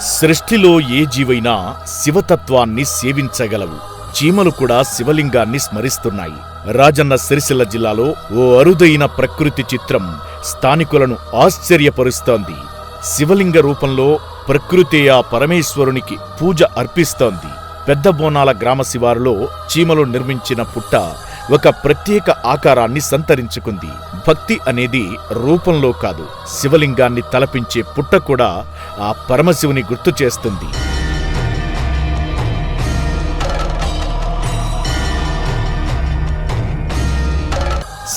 సృష్టిలో ఏ జీవైనా శివతత్వాన్ని సేవించగలవు. చీమలు కూడా శివలింగాన్ని స్మరిస్తున్నాయి. రాజన్న సిరిసిల్ల జిల్లాలో ఓ అరుదైన ప్రకృతి చిత్రం స్థానికులను ఆశ్చర్యపరుస్తోంది. శివలింగ రూపంలో ప్రకృతి ఆ పరమేశ్వరునికి పూజ అర్పిస్తోంది. పెద్ద బోనాల గ్రామ శివారులో చీమలు నిర్మించిన పుట్ట ఒక ప్రత్యేక ఆకారాన్ని సంతరించుకుంది. భక్తి అనేది రూపంలో కాదు. శివలింగాన్ని తలపించే పుట్ట కూడా ఆ పరమశివుని గుర్తు చేస్తుంది.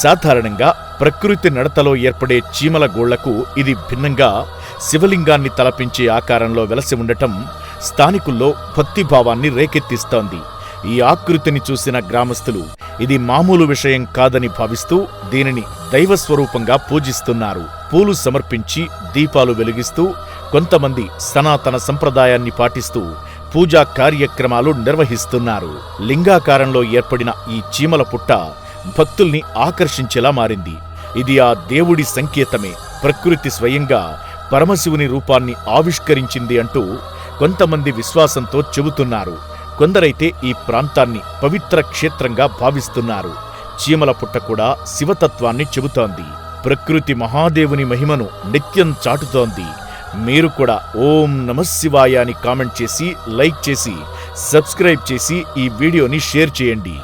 సాధారణంగా ప్రకృతి నడతలో ఏర్పడే చీమల గోళ్ళకు ఇది భిన్నంగా శివలింగాన్ని తలపించే ఆకారంలో వెలసి ఉండటం స్థానికుల్లో భక్తిభావాన్ని రేకెత్తిస్తోంది. ఈ ఆకృతిని చూసిన గ్రామస్తులు ఇది మామూలు విషయం కాదని భావిస్తూ దీనిని దైవస్వరూపంగా పూజిస్తున్నారు. పూలు సమర్పించి దీపాలు వెలిగిస్తూ కొంతమంది సనాతన సంప్రదాయాన్ని పాటిస్తూ పూజా కార్యక్రమాలు నిర్వహిస్తున్నారు. లింగాకారంలో ఏర్పడిన ఈ చీమల పుట్ట భక్తుల్ని ఆకర్షించేలా మారింది. ఇది ఆ దేవుడి సంకేతమే. ప్రకృతి స్వయంగా పరమశివుని రూపాన్ని ఆవిష్కరించింది అంటూ కొంతమంది విశ్వాసంతో చెబుతున్నారు. కొందరైతే ఈ ప్రాంతాన్ని పవిత్ర క్షేత్రంగా భావిస్తున్నారు. చీమల పుట్ట కూడా శివతత్వాన్ని చెబుతోంది. ప్రకృతి మహాదేవుని మహిమను నిత్యం చాటుతోంది. మీరు కూడా ఓం నమశివాయ అని కామెంట్ చేసి లైక్ చేసి సబ్స్క్రైబ్ చేసి ఈ వీడియోని షేర్ చేయండి.